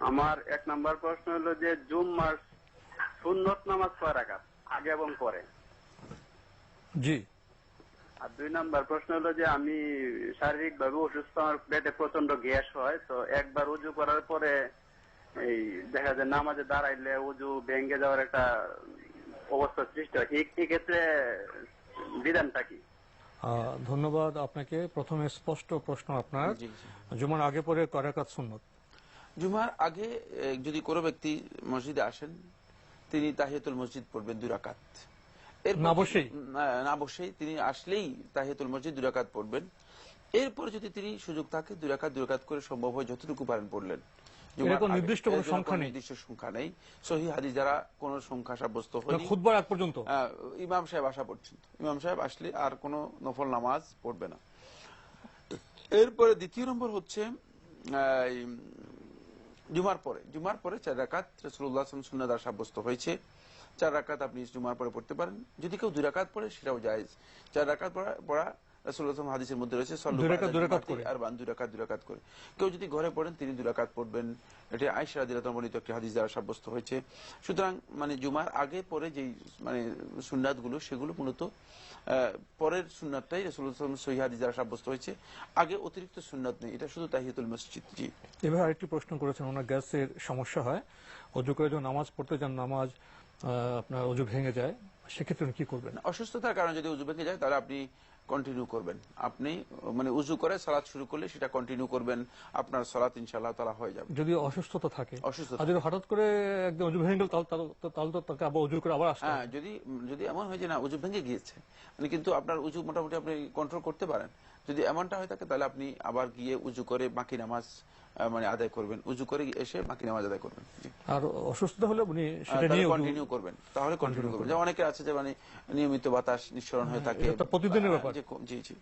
আমার এক নাম্বার প্রশ্ন হলো যে জুম্মার সুন্নত নামাজ কয় রাকাত? আগে এবং পরে। জি। আর দুই নাম্বার প্রশ্ন হলো যে আমি শারীরিক ভাবে অসুস্থ আমার পেটে প্রচণ্ড গ্যাস হয় তো একবার উজু করার পরে এই দেখা যায় নামাজে দাঁড়াইলে উজু ভেঙে যাওয়ার একটা অবস্থা সৃষ্টি হয়। এই এই ক্ষেত্রে বিধানটা কি? আহ, ধন্যবাদ আপনাকে। প্রথমে স্পষ্ট প্রশ্ন আপনার। জুমার আগে পরে করাকাত সুন্নত? জুমার আগে যদি কোনো ব্যক্তি মসজিদে আসেন তিনি তাহিয়াতুল মসজিদ পড়বেন দুই রাকাত। না বসেই? তিনি আসলেই তাহিয়াতুল মসজিদ দুই রাকাত পড়বেন। এরপর যদি তিনি সুযোগ থাকে দুই রাকাত দুই রাকাত করে সম্ভব হয় যতটুকু পারেন পড়লেন। নির্দিষ্ট কোনো সংখ্যা নেই? নির্দিষ্ট সংখ্যা নেই। সহি হাদিস যারা কোন সংখ্যা সাব্যস্ত খুদবার আগ পর্যন্ত? ইমাম সাহেব আসা পর্যন্ত। ইমাম সাহেব আসলে আর কোনো নফল নামাজ পড়বে না। এরপরে দ্বিতীয় নম্বর হচ্ছে জুমার পরে জুমার পরে চার রাকাত রসুল্লাহ সুন্না দ্বারা সাব্যস্ত হয়েছে। চার রাকাত আপনি জুমার পরে পড়তে পারেন। যদি কেউ দুই রাকাত পড়ে, সেটাও জায়েজ। চার রাকাত পড়া রসুল্লাহ হাদিসের মধ্যে রয়েছে সল্লু দুই রাকাত, বা'দা দুই রাকাত জুমাতি করে। আর বান দুই রাকাত করে। কেউ যদি ঘরে পড়েন তিনি দুই রাকাত পড়বেন। এটি আয়সা রাদিয়াল্লাহু একটি হাদিস দ্বারা সাব্যস্ত হয়েছে। সুতরাং মানে জুমার আগে পরে যেই মানে সুন্নাতগুলো সেগুলো মূলত পরের সুন্নাতটাই রসুল্লাহ সহি হাদিস দ্বারা সাব্যস্ত হয়েছে। আগে অতিরিক্ত সুন্নাত নেই। এটা শুধু তাহিয়াতুল মসজিদ জি। এভাবে আরেকটি প্রশ্ন করেছেন ওনার গ্যাসের সমস্যা হয়। অজু করে যখন নামাজ পড়তে যান নামাজ আপনার অজু ভেঙে যায় সেক্ষেত্রে কি করবেন? অসুস্থতার কারণে যদি উজু ভেঙে যায় তাহলে আপনি কন্টিনিউ করবেন। আপনি মানে উজু করে সালাদ শুরু করলে সেটা কন্টিনিউ করবেন। আপনার সালাত ইনশাআল্লাহ তারা হয়ে যাবে। যদি অসুস্থতা থাকে। অসুস্থতা। যদি হঠাৎ করে একদম উজু ভেঙে গেল তাহলে তো তাকে আবার উজু করে আবার আসতে হ্যাঁ যদি যদি এমন হয় যে না উজু ভেঙে গিয়েছে মানে কিন্তু আপনার উজু মোটামুটি আপনি কন্ট্রোল করতে পারেন। যদি এমনটা হয়ে থাকে তাহলে আপনি আবার গিয়ে উজু করে বাকি নামাজ মানে আদায় করবেন। উজু করে এসে বাকি নামাজ আদায় করবেন। আর অসুস্থ হলে উনি সেটা নিয়ে কন্টিনিউ করবেন। তাহলে কন্টিনিউ করবেন। যে অনেকে আছে যে মানে নিয়মিত বাতাস নিঃসরণ হয়ে থাকে। এটা প্রতিদিনের ব্যাপার। জি জি।